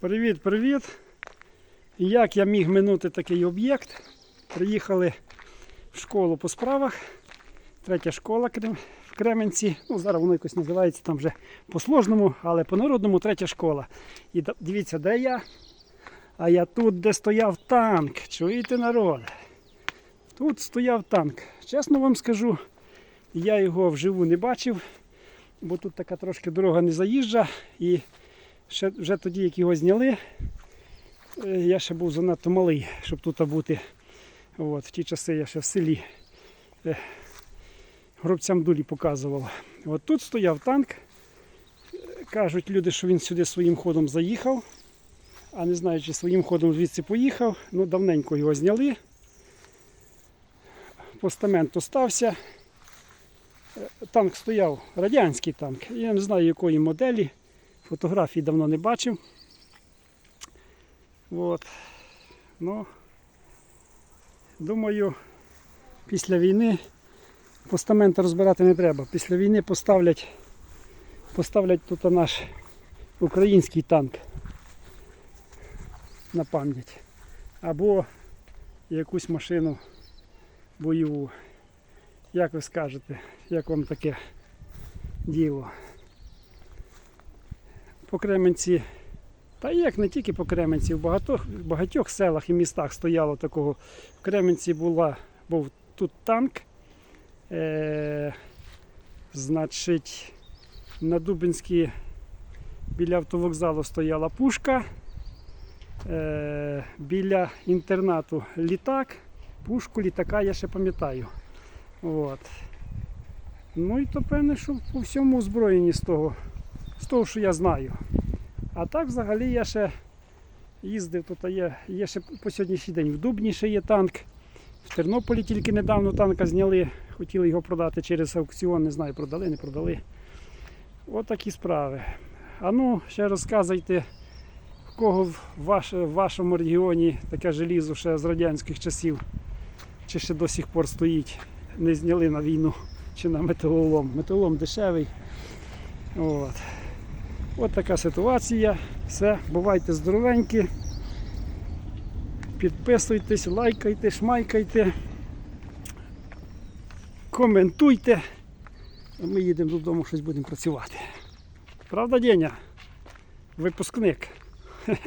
Привіт, привіт. Як я міг минути такий об'єкт? Приїхали в школу по справах. Третя школа в Кременці. Ну, зараз воно якось називається там вже по-сложному, але по-народному третя школа. І дивіться, де я? А я тут, де стояв танк. Чуєте народ? Тут стояв танк. Чесно вам скажу, я його вживу не бачив, бо тут така трошки дорога не заїжджа. І ще, вже тоді, як його зняли, е, я ще був занадто малий, щоб тут бути. От, в ті часи я ще в селі е, гробцям дулі показував. От тут стояв танк. Кажуть люди, що він сюди своїм ходом заїхав. А не знаю, чи своїм ходом звідси поїхав. Ну, давненько його зняли. Постамент остався. Е, Танк стояв, радянський танк. Я не знаю якої моделі. Фотографій давно не бачив. От. Ну, думаю, після війни постаменти розбирати не треба. Після війни поставлять, поставлять тут наш український танк на пам'ять. Або якусь машину бойову. Як ви скажете, як вам таке діло? По Кременці, та як не тільки по Кременці, в багатьох, в багатьох селах і містах стояло такого. В Кременці була, був тут танк. Е, значить, на Дубинській біля автовокзалу стояла пушка. Е, біля інтернату літак. Пушку літака я ще пам'ятаю. От. Ну і то певне, що по всьому озброєні з того, того, що я знаю. А так взагалі я ще їздив, тут є, є ще по сьогоднішній день в Дубні ще є танк. В Тернополі тільки недавно танка зняли, хотіли його продати через аукціон, не знаю, продали, не продали. От такі справи. А ну, ще розказуйте, в кого в, ваш, в вашому регіоні таке желізо ще з радянських часів, чи ще до сих пор стоїть, не зняли на війну чи на металолом. Металолом дешевий. От. От така ситуація. Все, бувайте здоровенькі. Підписуйтесь, лайкайте, шмайкайте, коментуйте. А ми їдемо додому, щось будемо працювати. Правда, Деня? Випускник.